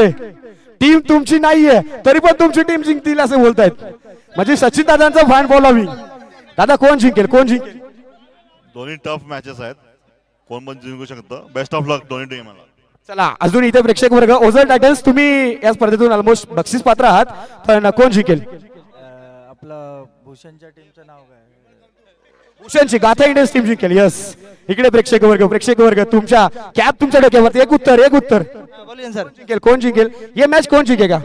इकडे टीम तुमची नाहीये तरी पण तुमची टीम जिंकतील असं बोलतायत. म्हणजे सचिन दादांचा फॅन फॉलोवी दादा कोण जिंकेल? कोण जिंकेल? दोन्ही टफ मॅचेस आहेत. कोण पण जिंकू शकतं. बेस्ट ऑफ लक दोन्ही टीमला चला अजून इथे प्रेक्षक वर्ग. ओझर टायटन्स तुम्ही या स्पर्धेतून ऑलमोस्ट बक्षीस पात्र आहात. पण कोण जिंकेल? आपलं भूषणच्या टीमचं नाव काय? भूषणची गाथा इंडियन्स टीम जिंकेल. यस इकडे प्रेक्षक वर्ग प्रेक्षक वर्ग तुमच्या कॅप तुमच्या डोक्यावरती. एक उत्तर एक उत्तर. सर जिंकेल कोण जिंकेल? ये मॅच कोण जिंकेगा?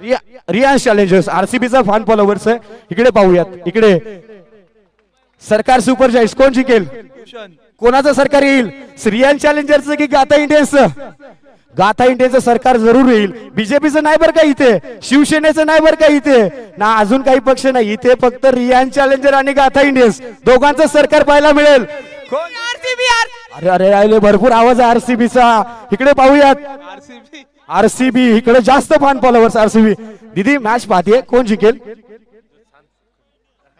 रिया रियान्स चॅलेंजर्स आरसीबीचा फॅन फॉलोवर्स आहे. इकडे पाहूयात. इकडे. सरकार सुपर जाईस कोण जिंकेल? कोणाचं सरकार येईल? रियान चॅलेंजरचं की गाथा इंडियन्सचं? गाथा इंडियनचं सरकार जरूर येईल. बीजेपीचं नाही बरं का इथे. शिवसेनेचं नाही बरं का इथे. ना अजून काही पक्ष नाही. इथे फक्त रियान चॅलेंजर आणि गाथा इंडियन्स. दोघांचं सरकार पाहायला मिळेल. अरे अरे अरे भरपूर आवाज आहे आरसीबीचा इकडे पाहूयात. आरसीबी इकडे जास्त फॅन फॉलोवर्स आरसीबी दीदी मॅच पाहते कोण जिंकेल?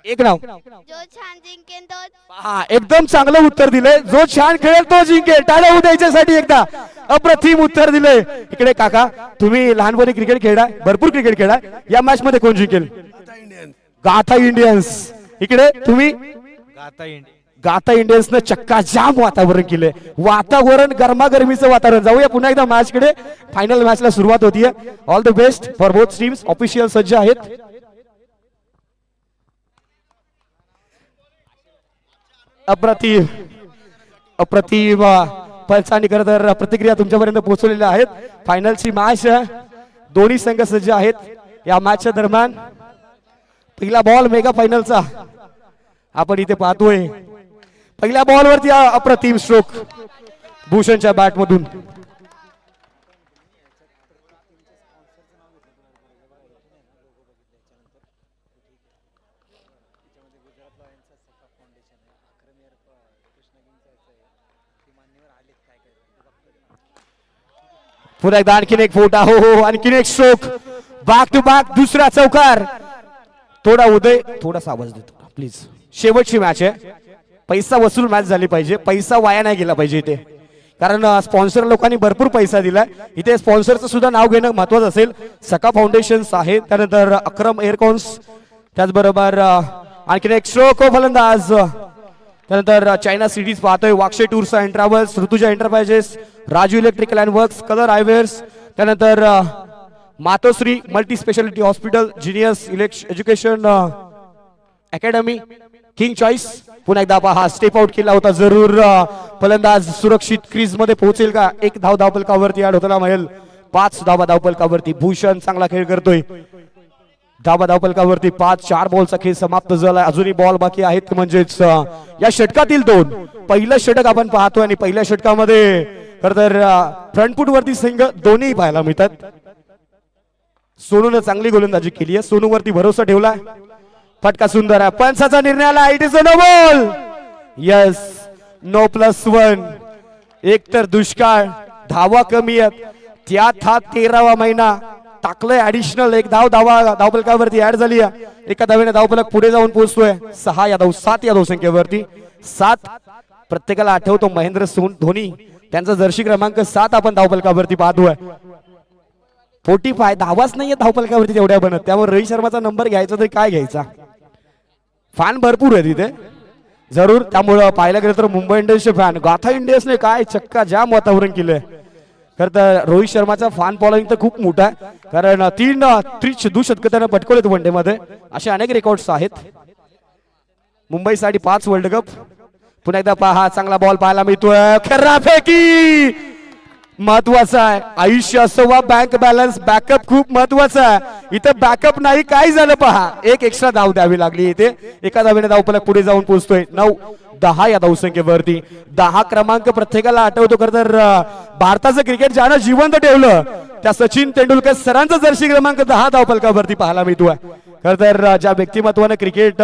एक नाव. जो छान जिंकेन तो हा एकदम चांगलं उत्तर दिलंय. जो छान खेळेल तो जिंकेल. टाळ्या होऊ द्यायच्यासाठी एकदा. अप्रतिम उत्तर दिलंय. इकडे काका तुम्ही लहानपणी क्रिकेट खेळाय भरपूर क्रिकेट खेळाय या मॅच मध्ये कोण जिंकेल? गाथा इंडियन्स इकडे तुम्ही? गाथा इंडियन्सनं चक्का जाम वातावरण केलंय. वातावरण गरमागरमीचं वातावरण. जाऊया पुन्हा एकदा मॅच कडे. फायनल मॅचला सुरुवात होतीये. All the best for both teams official सज्ज आहेत. अप्रतिम अप्रतिम पंचांनी खरं तर प्रतिक्रिया तुमच्यापर्यंत पोहोचवलेल्या आहेत. फायनलची मॅच दोन्ही संघ सज्ज आहेत. या मॅचच्या दरम्यान पहिला बॉल मेगा फायनलचा आपण इथे पाहतोय. पहिल्या बॉलवरती अप्रतिम स्ट्रोक भूषणच्या बॅट पुन्हा एकदा आणखीन एक फोटा. हो हो, हो आणखीन एक स्ट्रोक बाग टू बाग दुसरा चौकार. थोडा उदय थोडासा आवाज देतो प्लीज शेवटची मॅच आहे. पैसा वसूल मॅच झाली पाहिजे. पैसा वाया नाही गेला पाहिजे इथे. कारण स्पॉन्सर लोकांनी भरपूर पैसा दिला इथे स्पॉन्सरचं सुद्धा नाव घेणं महत्वाचं असेल. सका फाउंडेशन्स आहे त्यानंतर अक्रम एअरकॉन्स त्याचबरोबर आणखीन एक स्ट्रोक फलंदाज. त्यानंतर चायना सिटीज पाहतोय Wakshe tours and travels Rutuja enterprises Raju electrical and works colour eyewears त्यानंतर Matoshri multi speciality hospital genius elec education academy king choice पुन्हा एकदा पहा स्टेप आउट केला होता जरूर फलंदाज सुरक्षित क्रीजमध्ये पोहोचेल का? एक धाव धावपलकावरती ऍड होताना मिळेल. पाच धावा धावपलकावरती. भूषण चांगला खेळ करतोय. धावा धावपलकावरती पाच चार बॉलचा खेळ समाप्त झाला अजूनही बॉल बाकी आहेत म्हणजेच या षटकातील दोन. पहिलं षटक आपण पाहतोय आणि पहिल्या षटकामध्ये खर तर फ्रंटफूट वरती संघ दोन्ही पाहायला मिळतात. सोनूने चांगली गोलंदाजी केली आहे. सोनूवरती भरोसा ठेवला फटका सुंदर आहे. पंचाचा निर्णय आला. It is a no ball yes no plus one एक तर दुष्काळ. धावा कमी आहेत. त्यात हा तेरावा महिना. टाकलंय ऍडिशनल एक धाव धावा धावपलकावरती ऍड झाली आहे. एका धावेने धावपलक पुढे जाऊन पोहोचतोय. सहा या धाव सात या धावसंख्येवरती सात प्रत्येकाला आठवतो महेंद्र सोन धोनी. त्यांचा जर्सी क्रमांक सात आपण धावपलकावरती पाहतोय. फोर्टी फाय धावाच नाहीये धावपलकावरती तेवढ्या बनत. त्यामुळे रोहित शर्माचा नंबर घ्यायचा तरी काय घ्यायचा? फॅन भरपूर आहे तिथे जरूर. त्यामुळं पाहायला गेलं तर मुंबई इंडियन्सचे फॅन गाथा इंडियन्सने काय चक्का जाम वातावरण केलंय. खरं तर रोहित शर्माचा फॅन फॉलोइंग तर खूप मोठा आहे. कारण तीन त्रिश दुशतक त्यानं पटकवलेत वन डे मध्ये. असे अनेक रेकॉर्ड्स आहेत. मुंबईसाठी पाच वर्ल्ड कप पुन्हा एकदा पहा चांगला बॉल पाहायला मिळतोय. खरा फेकी महत्त्वाचा आहे. आयुष्य असो वा बँक बॅलन्स बॅकअप खूप महत्त्वाचा आहे. इथं बॅकअप नाही काय झालं पहा? एक एक्स्ट्रा धाव द्यावी लागली इथे. एका धावेने धावपलक पुढे जाऊन पोहोचतोय. नऊ दहा या धावसंख्येवरती दहा क्रमांक प्रत्येकाला आठवतो खरं तर भारताचं क्रिकेट ज्यानं जिवंत ठेवलं त्या सचिन तेंडुलकर सरांचा जर्सी क्रमांक दहा धावपलकावरती पाहायला मिळतोय. खर तर ज्या व्यक्तिमत्वानं क्रिकेट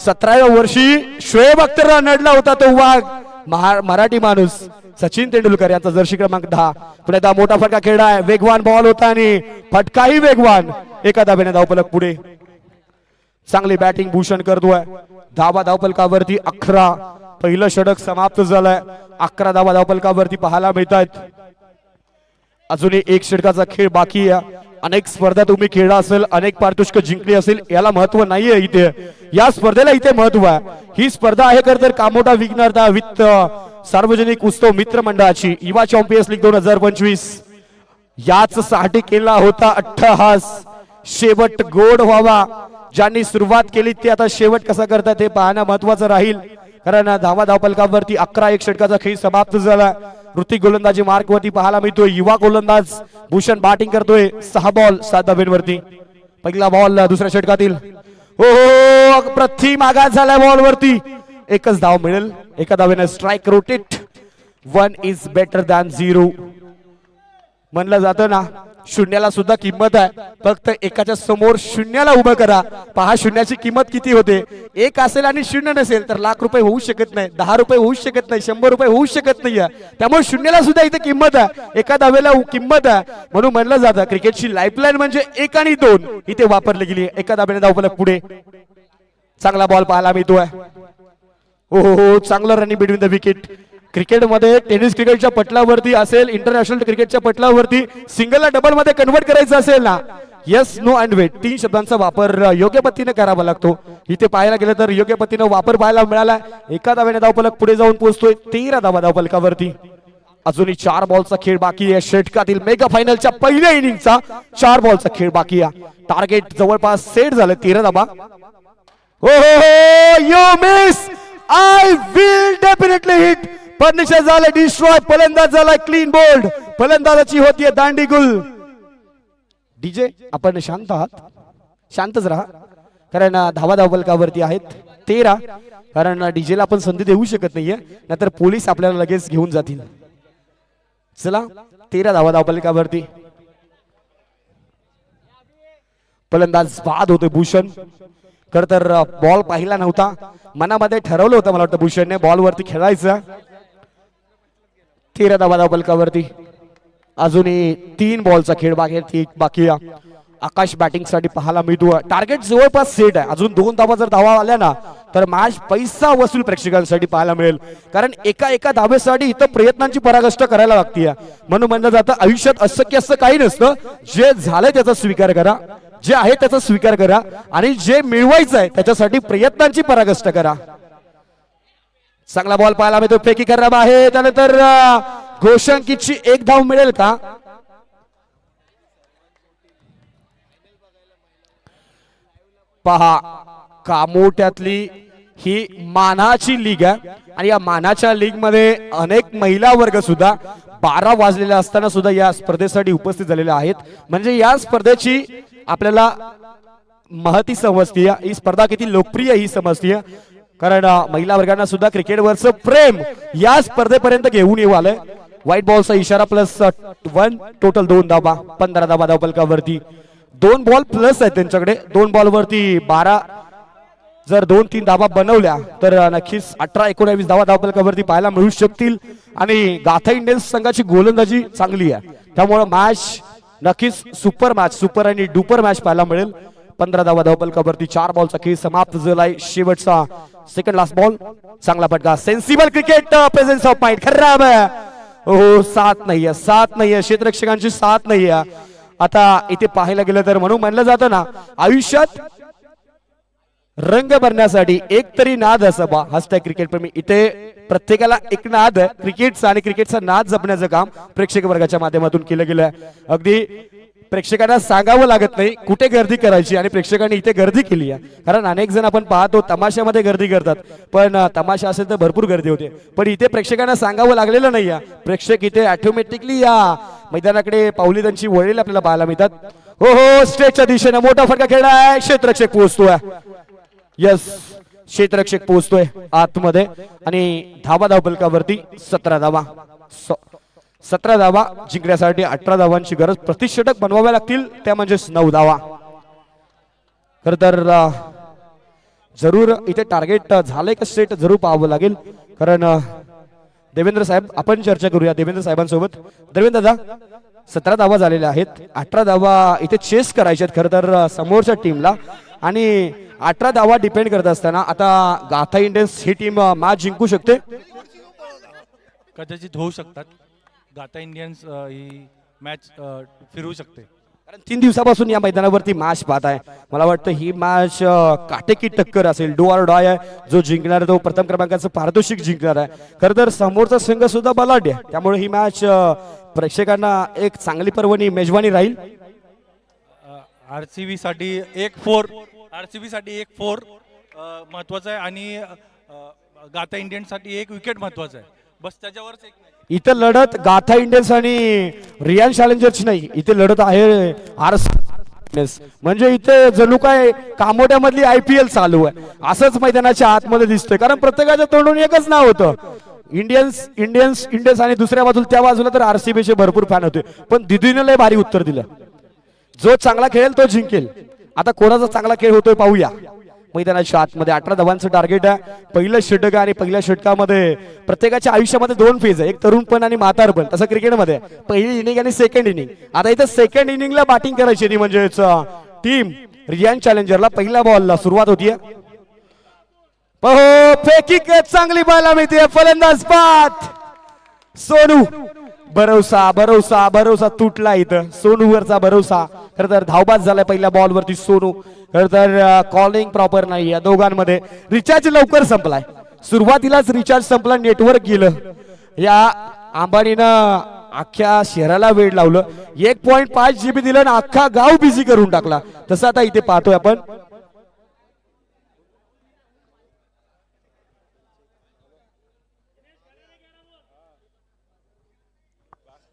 सतराव्या वर्षी शोएब अख्तरला नडला होता तो वाघ. मराठी माणूस सचिन तेंडुलकर यांचा जर्सी क्रमांक दहा. पुढे एकदा मोठा फटका आहे. वेगवान बॉल होता आणि फटकाही वेगवान. एका धाब्याने धावपलक पुढे. चांगली बॅटिंग भूषण करतोय. धावा धावपलकावरती अकरा. पहिलं षडक समाप्त झालंय. अकरा धावा धावपलकावरती पाहायला मिळतात अजूनही एक षटकाचा खेळ बाकी आहे. अनेक स्पर्धा तुम्ही खेळला असेल अनेक पारितोषिक जिंकली असेल याला महत्त्व नाहीये इथे. या स्पर्धेला इथे महत्त्व आहे. ही स्पर्धा आहे खर तर कामोठा विघ्नता वित्त सार्वजनिक उत्सव मित्र मंडळाची युवा चॅम्पियन्स लीग दोन हजार पंचवीस. याच साठी केला होता अट्टहास. शेवट गोड व्हावा. ज्यांनी सुरुवात केली ते आता शेवट कसा करतात हे पाहणं महत्वाचं राहील. कारण धावा धावपलकावरती अकरा एक षटकाचा खेळ समाप्त झाला. ऋतिक गोलंदाजी मार्क वरती पाहायला मिळतोय. युवा गोलंदाज भूषण बॅटिंग करतोय. सहा बॉल सात धाब्यांवरती पहिला बॉल दुसऱ्या षटकातील. हो हो, हो प्रथिम आघात झालाय बॉल वरती एकच धाव मिळेल. एका धावेनं strike rotate one is better than zero म्हणलं जातं ना. शून्याला सुद्धा किंमत आहे. फक्त एकाच्या समोर शून्याला उभं करा. पहा शून्याची किंमत किती होते? एक असेल आणि शून्य नसेल तर लाख रुपये होऊ शकत नाही दहा रुपये होऊ शकत नाही शंभर रुपये होऊ शकत नाही त्यामुळे शून्याला सुद्धा इथे किंमत आहे. एका धावेला किंमत आहे. म्हणून म्हणलं जातं क्रिकेटची लाईफलाईन म्हणजे एक आणि दोन इथे वापरली गेली एका दाब्याने धावपलक पुढे. चांगला बॉल पाहायला मिळतोय. हो हो हो चांगलं रनिंग बिटवीन द विकेट क्रिकेटमध्ये टेनिस क्रिकेटच्या पटलावरती असेल इंटरनॅशनल क्रिकेटच्या पटलावरती सिंगलला डबलमध्ये कन्व्हर्ट कन्वर्ट करायचं असेल ना? येस नो अँड वेट तीन शब्दांचा वापर योग्य पद्धतीने करावा लागतो. इथे पाहायला गेलं तर योग्य पद्धतीने वापर पाहायला मिळाला. एका धाव्याने धावपलक पुढे जाऊन पोहोचतोय. तेरा धावा धावपलकावरती अजूनही चार बॉलचा खेळ बाकी आहे. षटकातील मेगा फायनलच्या पहिल्या इनिंगचा चार बॉलचा खेळ बाकी आहे. टार्गेट जवळपास सेट झालं. तेरा धाबा हो हो हो. You miss I will definitely hit furniture झालं डिस्ट्रॉय फलंदाज झाला क्लीन बोल्ड फलंदाजाची होतीये दांडीगुल. डीजे आपण शांत आहात. शांतच राहा. कारण धावा धावलकावरती आहेत. तेरा. कारण डीजेला आपण संधी देऊ शकत नाहीये. नाहीतर पोलीस आपल्याला लगेच घेऊन जातील. चला तेरा धावा धावपलकावरती फलंदाज बाद होते भूषण. खर तर बॉल पाहिला नव्हता. मनामध्ये ठरवलं होतं मला वाटतं भूषणने बॉल वरती खेळायचं. तेरा धावा धावपलकावरती अजूनही तीन बॉलचा खेळ बाकी बाकी आकाश बॅटिंगसाठी पाहायला मिळतो टार्गेट जवळपास सेट आहे. अजून दोन धावा जर धावा आल्या ना तर मॅच पैसा वसूल प्रेक्षकांसाठी पाहायला मिळेल. कारण एका एका धावेसाठी इथं प्रयत्नांची परागष्ट करायला लागते म्हणून म्हणलं जातं आयुष्यात असं की असं काही नसतं. जे झालंय त्याचा स्वीकार करा. जे आहे त्याचा स्वीकार करा. आणि जे मिळवायचं आहे त्याच्यासाठी प्रयत्नांची परागष्ट करा. चांगला बॉल पाहायला मिळतो फेकी करणार आहे. त्यानंतर अं, घोषंकीची एक धाव मिळेल का? पहा कामोट्यातली ही मानाची लीग आहे. आणि या मानाच्या लीगमध्ये अनेक महिला वर्ग सुद्धा बारा वाजलेल्या असताना सुद्धा या स्पर्धेसाठी उपस्थित झालेल्या आहेत. म्हणजे या स्पर्धेची आपल्याला महती समजतीय ही स्पर्धा किती लोकप्रिय ही समजतीय. कारण महिला वर्गांना सुद्धा क्रिकेटवरचं प्रेम या स्पर्धेपर्यंत घेऊन येऊ आलंय. व्हाईट बॉलचा इशारा प्लस वन टोटल दोन धाबा पंधरा धाबा धावपलकावरती दोन बॉल प्लस आहेत त्यांच्याकडे. दोन बॉल वरती बारा. जर दोन तीन धाबा बनवल्या तर नक्कीच अठरा एकोणावीस धावा धावपलकावरती पाहायला मिळू शकतील. आणि गाथा इंडियन्स संघाची गोलंदाजी चांगली आहे. त्यामुळे मॅच नक्कीच सुपर मॅच सुपर आणि डुपर मॅच पाहायला मिळेल. पंधरा धावा धावपलकावरती चार बॉलचा खेळ समाप्त झालाय. शेवटचा सेकंड लास्ट बॉल चांगला फटका. Sensible cricket presence of mind खराब हो, हो साथ नाहीये साथ नाहीये क्षेत्ररक्षकांची साथ नाहीये आता इथे पाहायला गेलं तर म्हणून म्हणलं जातं ना आयुष्यात रंग भरण्यासाठी एक तरी नाद असावा. हसताय क्रिकेट प्रेमी. इथे प्रत्येकाला एक नाद क्रिकेटचा आणि क्रिकेटचा नाद जपण्याचं काम प्रेक्षक वर्गाच्या माध्यमातून केलं गेलं अगदी प्रेक्षकांना सांगावं लागत नाही कुठे गर्दी करायची आणि प्रेक्षकांनी इथे गर्दी केली आहे. कारण अनेक जण आपण पाहतो तमाशामध्ये गर्दी करतात. पण तमाशा असेल तर भरपूर गर्दी होते. पण इथे प्रेक्षकांना सांगावं लागलेलं नाही आहे. प्रेक्षक इथे ऑटोमॅटिकली या मैदानाकडे पावली त्यांची वळेल आपल्याला पाहायला मिळतात. हो हो स्टेजच्या दिशेनं मोठा फटका खेळला आहे. पोहोचतोय. यस क्षेत्रक्षक पोहोचतोय आतमध्ये. आणि धावा धावपलकावरती सतरा धावा. सतरा धावा जिंकण्यासाठी अठरा धावांची गरज प्रतिषटक बनवाव्या लागतील त्या म्हणजेच नऊ धावा. खर तर जरूर इथे टार्गेट झालंय का सेट जरूर पाहावं लागेल. कारण देवेंद्र साहेब आपण चर्चा करूया देवेंद्र साहेबांसोबत. देवेंद्र दादा सतरा धावा झालेल्या आहेत. अठरा धावा इथे चेस करायचे आहेत खरं तर समोरच्या टीमला आणि अठरा धावा डिपेंड करत असताना आता गाथा इंडियन्स ही टीम मॅच जिंकू शकते. कदाचित होऊ शकतात. गाता इंडियन्स ही मॅच फिरवू शकते. कारण तीन दिवसापासून या मैदानावरती मॅच पाहत आहे. मला वाटतं ही मॅच काटेकी टक्कर असेल. डो आर डॉय आहे. जो जिंकणार आहे तो प्रथम क्रमांकाचं पारितोषिक जिंकणार आहे. खरं तर समोरचा संघ सुद्धा बलाढ्य आहे. त्यामुळे ही मॅच प्रेक्षकांना एक चांगली पर्वणी मेजवानी राहील. आर सी बीसाठी एक फोर आर सी बीसाठी एक फोर महत्वाचं आहे. आणि गाथा इंडियनसाठी एक विकेट महत्वाचं आहे. बस त्याच्यावरच एक match. इथं लढत गाथा इंडियन्स आणि रियान चॅलेंजर्सची नाही इथे लढत आहे आर म्हणजे इथे जणू काय कामोट्यामधली आय पी एल चालू आहे. असंच मैदानाच्या आतमध्ये दिसतंय. कारण प्रत्येकाच्या तोंडून एकच नाव होतं. इंडियन्स इंडियन्स इंडियन्स आणि दुसऱ्या बाजूला त्या बाजूला तर आरसीबीचे भरपूर फॅन होते. पण दिदीने लय भारी उत्तर दिलं. जो चांगला खेळेल तो जिंकेल. आता कोणाचा चांगला खेळ होतोय पाहूया. मैदानाच्या आतमध्ये अठरा धावांचं टार्गेट आहे. पहिलं षटक आणि पहिल्या षटकामध्ये प्रत्येकाच्या आयुष्यामध्ये दोन फेज आहे. एक तरुणपण आणि म्हातारपण तसं क्रिकेटमध्ये पहिली इनिंग आणि सेकंड इनिंग आता इथं सेकंड इनिंगला बॅटिंग करायची नाही म्हणजेच टीम रियान चॅलेंजरला पहिल्या बॉलला सुरुवात होतीये हो, हो चांगली बायला मिळते फलंदाज पात. सोनू. भरोसा भरोसा भरोसा तुटला इथं. सोनूवरचा भरोसा. खर तर धावबाद झालाय पहिल्या बॉल वरती सोनू. खर तर कॉलिंग प्रॉपर नाही या दोघांमध्ये. रिचार्ज लवकर संपलाय. सुरुवातीलाच रिचार्ज संपला नेटवर्क गेलं. या अंबानीनं अख्ख्या शहराला वेळ लावलं. एक पॉईंट पाच जीबी दिलं आणि अख्खा गाव बिझी करून टाकला. तसं आता इथे पाहतोय आपण.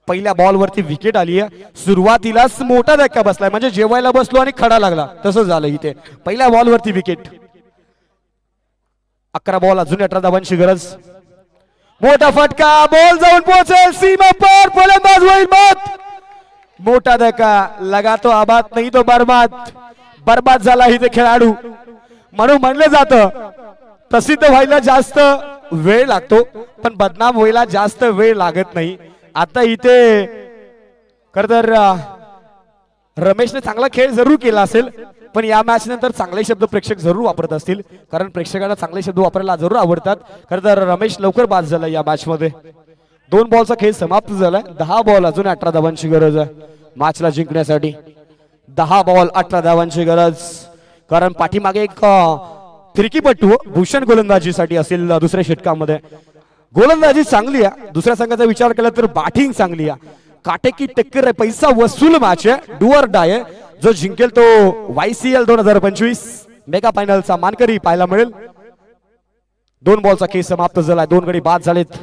पहिल्या बॉलवरती विकेट आली आहे. सुरुवातीलाच मोठा धक्का बसलाय. म्हणजे जेवायला बसलो आणि खडा लागला. तसं झालं इथे. पहिल्या बॉलवरती विकेट अकरा बॉल अजून अठरा धावांची गरज. मोठा फटका. बॉल जाऊन पोहोचेल. सीमा पार. फलंदाज होईल मत. मोठा धक्का. लगा तो आबाद नाही तो बर्बाद. बर्बाद झाला इथे खेळाडू. म्हणून म्हणलं जातं प्रसिद्ध व्हायला जास्त वेळ लागतो पण बदनाम व्हायला जास्त वेळ लागत नाही. आता इथे खर तर रमेशने चांगला खेळ जरूर केला असेल पण या मॅच नंतर चांगले शब्द प्रेक्षक जरूर वापरत असतील कारण प्रेक्षकांना चांगले शब्द वापरायला जरूर आवडतात. खर तर रमेश लवकर बाद झाला या मॅच मध्ये. दोन बॉलचा खेळ समाप्त झालाय. दहा बॉल अजून अठरा धावांची गरज आहे. मॅचला जिंकण्यासाठी दहा बॉल अठरा धावांची गरज. कारण पाठीमागे एक अं, फिरकीपट्टू भूषण गोलंदाजीसाठी असेल दुसऱ्या षटकामध्ये. गोलंदाजी चांगली आहे. दुसऱ्या संघाचा विचार केला तर बॅटिंग चांगली आहे. काटेकी टक्कर आहे पैसा वसूल मॅच आहे. डुअर डाय आहे. जो जिंकेल तो वायसीएल दोन हजार पंचवीस. मेगा फायनलचा मानकरी पाहायला मिळेल. दोन बॉलचा केस समाप्त झालाय. दोन गडी बाद झालेत.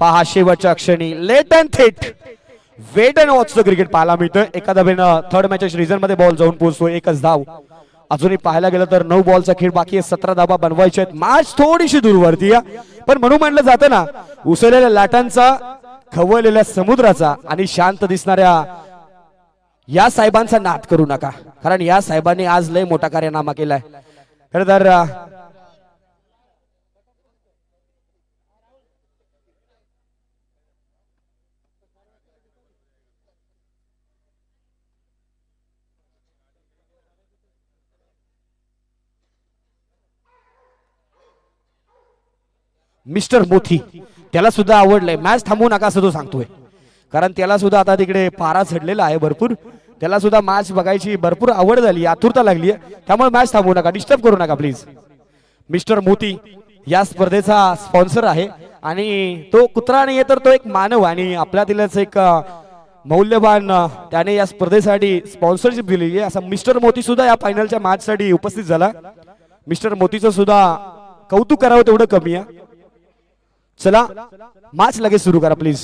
पहा शेवटच्या क्षणी. लेट अँड थेट वेट अँड वॉचचं क्रिकेट पाहायला मिळतं एखादा थर्ड मॅच रिझनमध्ये बॉल जाऊन पोहोचतो एकच धाव. अजूनही पाहायला गेलं तर नऊ बॉलचा खेळ बाकी आहे. सतरा धाबा बनवायचे आहेत. मॅच थोडीशी दूरवरती पण म्हणून म्हणलं जातं ना उसळलेल्या लाटांचा खवळलेल्या समुद्राचा आणि शांत दिसणाऱ्या या साहेबांचा नाद करू नका. कारण या साहेबांनी आज लय मोठा कार्यनामा केलाय. खरं तर मिस्टर मोथी. त्याला सुद्धा आवडलंय. मॅच थांबवू नका असं तो सांगतोय. कारण त्याला सुद्धा आता तिकडे पारा चढलेला आहे भरपूर. त्याला सुद्धा मॅच बघायची भरपूर आवड झाली आतुरता लागली आहे त्यामुळे मॅच थांबवू नका. डिस्टर्ब करू नका प्लीज मिस्टर मोती या स्पर्धेचा स्पॉन्सर आहे. आणि तो कुत्रा नाही तर तो एक मानव आणि आपल्यातीलच एक मौल्यवान त्याने या स्पर्धेसाठी स्पॉन्सरशिप दिलेली आहे. असा मिस्टर मोती सुद्धा या फायनलच्या मॅच साठी उपस्थित झाला. मिस्टर मोतीचं सुद्धा कौतुक करावं तेवढं कमी आहे. चला माच लगेच सुरू करा प्लीज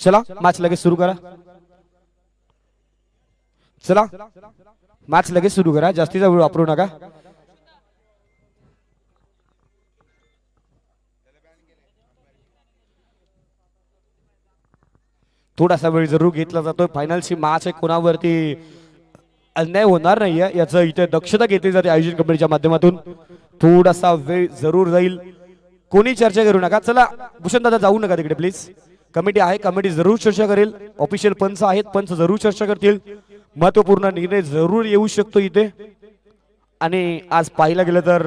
चला मॅच लगेच सुरू करा. चला मॅच लगेच सुरू करा जास्तीचा वेळ वापरू नका. थोडासा वेळ जरूर घेतला जातोय. फायनलची मॅच आहे कोणावरती अन्याय होणार नाहीये. याचं इथे दक्षता घेतली जाते आयोजन कमिटीच्या माध्यमातून. थोडासा वेळ जरूर जाईल. कोणी चर्चा करू नका. चला भूषण दादा जाऊ नका तिकडे प्लीज कमिटी आहे. कमिटी जरूर चर्चा करेल. ऑफिशियल पंच आहेत. पंच जरूर चर्चा करतील. महत्त्वपूर्ण निर्णय जरूर येऊ शकतो इथे. आणि आज पाहिलं गेलं तर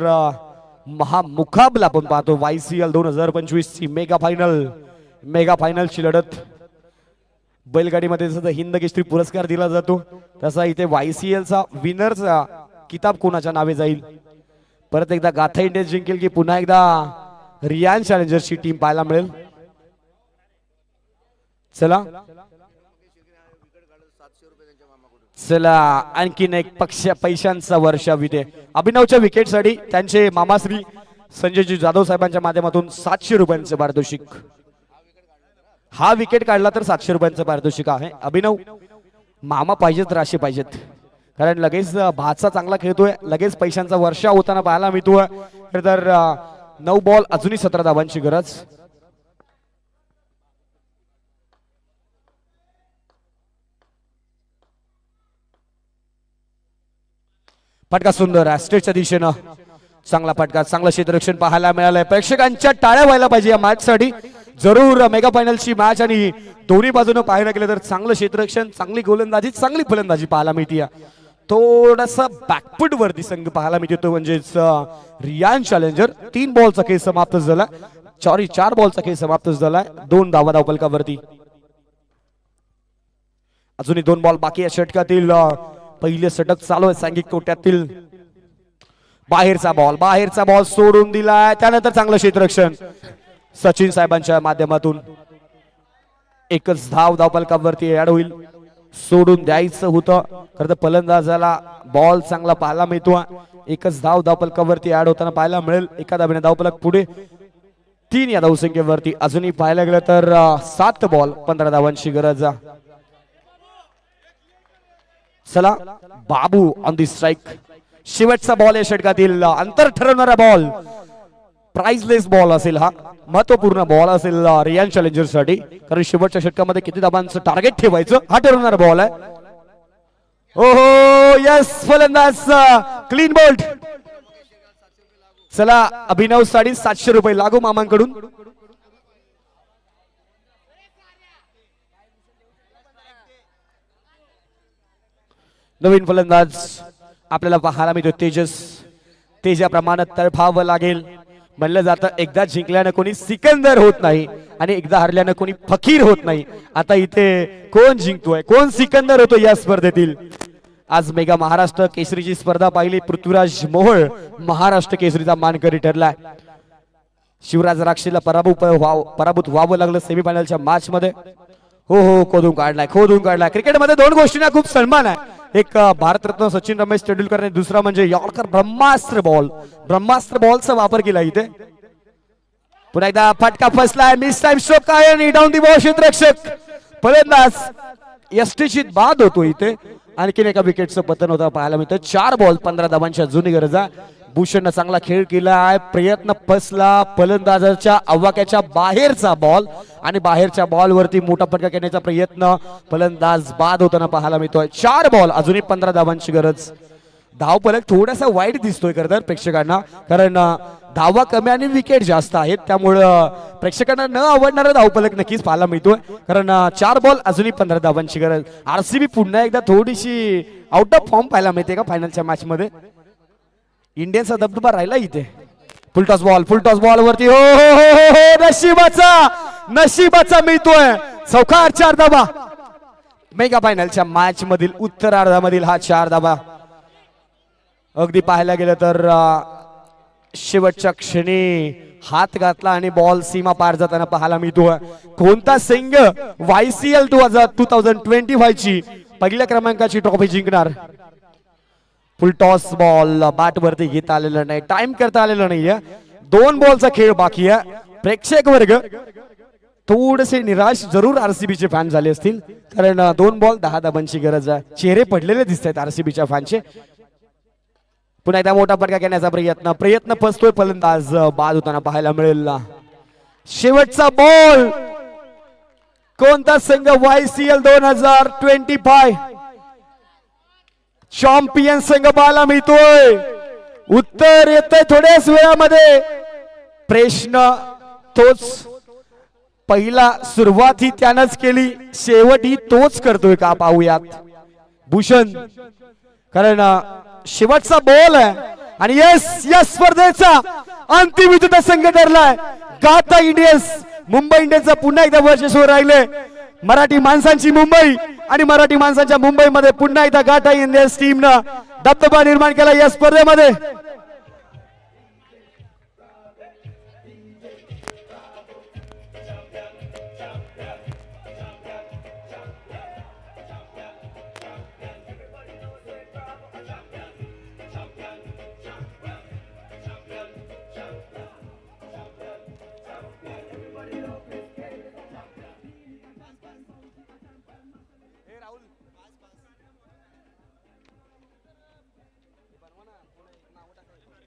महामुखाबला महामुकाबला आपण पाहतो. वाय सी एल दोन हजार पंचवीस ची मेगा फायनल मेगा फायनलची लढत. बैलगाडीमध्ये जसं हिंद केशरी पुरस्कार दिला जातो तसा इथे वाय सी एलचा विनरचा किताब कोणाच्या नावे जाईल? परत एकदा गाथा इंडियन जिंकेल की पुन्हा एकदा रियान चॅलेंजर्सची टीम पाहायला मिळेल. चला. चला आणखीन एक पक्ष पैशांचा वर्षा विधे अभिनवच्या विकेटसाठी त्यांचे मामाश्री संजयजी जाधव साहेबांच्या माध्यमातून सातशे रुपयांचे पारितोषिक. हा विकेट काढला तर सातशे रुपयांचं पारितोषिक आहे. अभिनव मामा पाहिजेत राशी पाहिजेत. कारण लगेच भातचा भाचा चांगला खेळतोय लगेच पैशांचा वर्षा होताना पाहायला मिळतोय. तर नऊ बॉल अजूनही सतरा धावांची गरज. फटका सुंदर स्टेटच्या दिशेनं. चांगला फटका चांगलं क्षेत्ररक्षण पाहायला मिळालंय. प्रेक्षकांच्या टाळ्या व्हायला पाहिजे या मॅच साठी. जरूर मेगा फायनलची मॅच आणि दोन्ही बाजूनं पाहायला गेलं तर चांगलं क्षेत्ररक्षण चांगली गोलंदाजी चांगली फलंदाजी पाहायला मिळते थोडासा बॅकफुट वरती संघ पाहायला मिळतो तो म्हणजेच रियान चॅलेंजर. तीन बॉलचा खेळ समाप्त झाला सॉरी चार बॉलचा खेळ समाप्त झालाय. दोन धावा धावपलकावरती अजूनही दोन बॉल बाकी या षटकातील. पहिले षटक चालू आहे सांघिक कोट्यातील. बाहेरचा बॉल बाहेरचा बॉल सोडून दिलाय. त्यानंतर चांगलं क्षेत्ररक्षण. सचिन साहेबांच्या माध्यमातून एकच धाव धावपलकावरती ऍड होईल. सोडून द्यायचं होतं. खरं तर फलंदाजाला बॉल चांगला पाहायला मिळतो. एकच धाव धावपलकावरती ऍड होताना पाहायला मिळेल. एका धाब्याने धावपलक पुढे तीन या धावसंख्येवरती अजूनही पाहायला गेलं तर सात बॉल पंधरा धावांची गरज. आहे. चला बाबू ऑन दी स्ट्राईक शेवटचा बॉल या षटकातील अंतर ठरवणारा बॉल प्राइजलेस बॉल असेल हा. महत्त्वपूर्ण बॉल असेल रियान चॅलेंजरसाठी कारण शेवटच्या षटकामध्ये किती दाबांचं टार्गेट ठेवायचं हा ठरवणारा बॉल आहे. ओहो यस फलंदाज क्लीन बोल्ट चला अभिनव साडी सातशे रुपये लागू मामांकडून. नवीन फलंदाज आपल्याला पाहायला मिळतो तेजस. तेजाप्रमाणे तळफावं लागेल. म्हणलं जातं एकदा जिंकल्यानं कोणी सिकंदर होत नाही आणि एकदा हरल्यानं कोणी फकीर होत नाही. आता इथे कोण जिंकतोय? कोण सिकंदर होतो या स्पर्धेतील? आज मेगा महाराष्ट्र केसरीची स्पर्धा पाहिली. पृथ्वीराज मोहोळ महाराष्ट्र केसरीचा मानकरी ठरलाय. शिवराज राक्षीला पराभूत पराभूत व्हावं लागलं सेमीफायनलच्या मॅच मध्ये. हो हो खोदून काढलाय खोदून काढलाय. क्रिकेटमध्ये दोन गोष्टींना खूप सन्मान आहे. एक भारतरत्न सचिन रमेश तेंडुलकर आणि दुसरा म्हणजे यॉर्कर ब्रह्मास्त्र बॉल ब्रह्मास्त्र बॉलचा वापर केला इथे. पुन्हा एकदा फटका फसलाय. मिस टाइम स्ट्रोक काय डाऊन दी बॉल क्षेत्ररक्षक फलंदाज एसटीची बाद होतो इथे. आणखीन एका विकेटचं पतन होता पाहायला मिळतं. चार बॉल पंधरा धावांच्या जुनी गरजा. भूषणनं चांगला खेळ केला आहे. प्रयत्न फसला. फलंदाजाच्या आवाक्याच्या बाहेरचा बॉल आणि बाहेरच्या बॉलवरती मोठा फटका घेण्याचा प्रयत्न फलंदाज बाद होताना पाहायला मिळतोय. चार बॉल अजूनही पंधरा धावांची गरज. धावपलक थोडासा वाईट दिसतोय खरं तर प्रेक्षकांना. कारण धावा कमी आणि विकेट जास्त आहेत. त्यामुळं प्रेक्षकांना न आवडणारा धावपलक नक्कीच पाहायला मिळतोय. कारण चार बॉल अजूनही पंधरा धावांची गरज. आरसीबी पुन्हा एकदा थोडीशी आउट ऑफ फॉर्म पाहायला मिळते का फायनलच्या मॅच मध्ये? इंडियनचा दबदबा राहिला इथे. फुलटॉस बॉल फुलटॉस बॉल वरती. हो, हो हो हो हो नशिबाचा नशिबाचा मिळतोय. चौकार चार धाबा मेगा फायनलच्या मॅच मधील उत्तरार्धामधील हा चार धाबा अगदी पाहायला गेलं तर शेवटच्या क्षणी हात घातला आणि बॉल सीमा पार जाताना पाहायला मिळतोय. कोणता संघ वायसीएल टू हजार टू थाउजंड ट्वेंटी ची पहिल्या क्रमांकाची ट्रॉफी जिंकणार? फुल टॉस बॉल बॅट वरती घेता आलेलं नाही. टाइम करता आलेलं नाहीये. दोन बॉलचा खेळ बाकी आहे. प्रेक्षक वर्ग थोडेसे निराश. जरूर आरसीबीचे फॅन झाले असतील. कारण uh, दोन बॉल दहा धाबांची गरज आहे. चेहरे पडलेले दिसत आहेत आरसीबीच्या फॅनचे पुन्हा एकदा मोठा फटका घेण्याचा प्रयत्न. प्रयत्न फसतोय फलंदाज uh, बाद होताना पाहायला मिळेल. शेवटचा बॉल कोणता संघ वायसीएल दोन हजार ट्वेंटी फाय चॅम्पियन संघ पाहायला मिळतोय. उत्तर येतंय थोड्याच वेळामध्ये. प्रश्न तोच. पहिला सुरुवात ही त्यानंच केली. शेवट ही तोच करतोय का पाहूयात. भूषण. कारण शेवटचा बॉल आहे. आणि येस या स्पर्धेचा अंतिम विजेता संघ ठरलाय. गाता इंडियन्स मुंबई इंडियन्सचा पुन्हा एकदा वर्चस्व राहिले. मराठी माणसांची मुंबई. आणि मराठी माणसांच्या मुंबईमध्ये पुन्हा एकदा गाठा इंडियन्स टीमनं दबदबा निर्माण केला या स्पर्धेमध्ये.